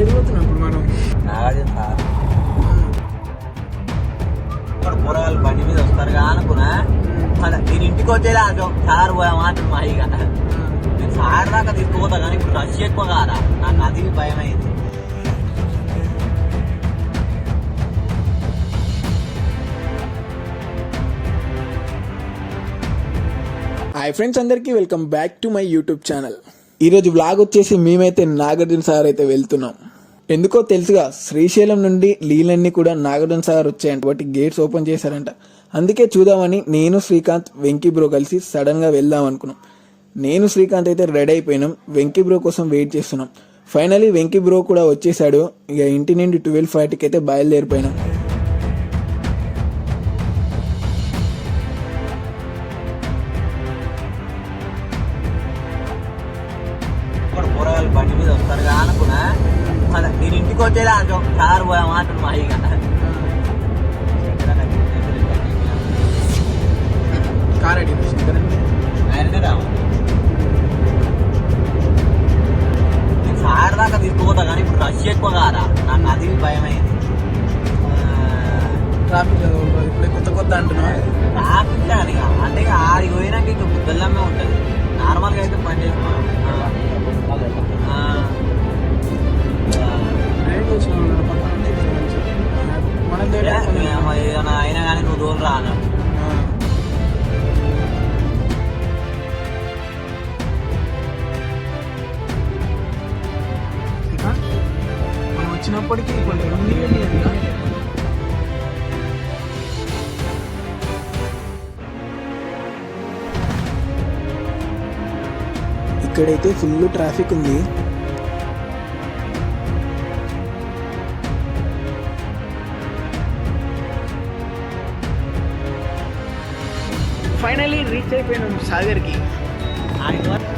ఇప్పుడు మనం నాగార్జున సార్ ఇక్కడ కూరగాయలు బండి మీద వస్తారు అనుకున్నా అలా నేను ఇంటికి వచ్చేలా సార్ పోయామా అంటుంది మా ఇక నేను సార్ దాకా తీసుకుపోతా కానీ ఇప్పుడు రష్ ఎక్కువ కాదా? నాకు అది భయం అయింది హాయ్ ఫ్రెండ్స్ అందరికీ welcome back to my YouTube channel. ఈరోజు బ్లాగ్ వచ్చేసి మేమైతే నాగార్జున సార్ అయితే వెళ్తున్నాం. ఎందుకో తెలుసుగా శ్రీశైలం నుండి నీళ్ళన్నీ కూడా నాగార్జున సాగర్ వచ్చాయంట. వాటి గేట్స్ ఓపెన్ చేశారంట. అందుకే చూద్దామని నేను శ్రీకాంత్ వెంకీ బ్రో కలిసి సడన్గా వెళ్దాం అనుకున్నాం. నేను శ్రీకాంత్ అయితే రెడీ అయిపోయినాం. వెంకీ బ్రో కోసం వెయిట్ చేస్తున్నాం. ఫైనలీ వెంకీ బ్రో కూడా వచ్చేసాడు. ఇక ఇంటి నుండి ట్వెల్వ్ ఫైవ్కి అయితే బయలుదేరిపోయినాం. మీద వస్తారు అనుకున్నా. అలా నేను ఇంటికి వచ్చేలా సార్ పోయామా అంటుంది మా ఇక కార్ ఆయననే రావు నేను సార్ దాకా తీసుకుపోతా కానీ ఇప్పుడు రష్ ఎక్కువ కాదా నాకు అది భయం అయింది ట్రాఫిక్ ఇప్పుడే కొత్త కొత్త అంటున్నా ట్రాఫిక్ కానీ అంటే ఇక ఆడికి పోయినాక ఇక బుద్ధల్లమే ఉంటుంది. నార్మల్గా అయితే పని చేస్తున్నాం అయినా కానీ నువ్వు దూరం రా అన్నాడు మనం వచ్చినప్పటికీ కొంచెం ఇక్కడైతే ఫుల్ ట్రాఫిక్ ఉంది. ఫైనలీ రీచ్ అయిపోయినాం సాగర్కి. ఆయన వరకు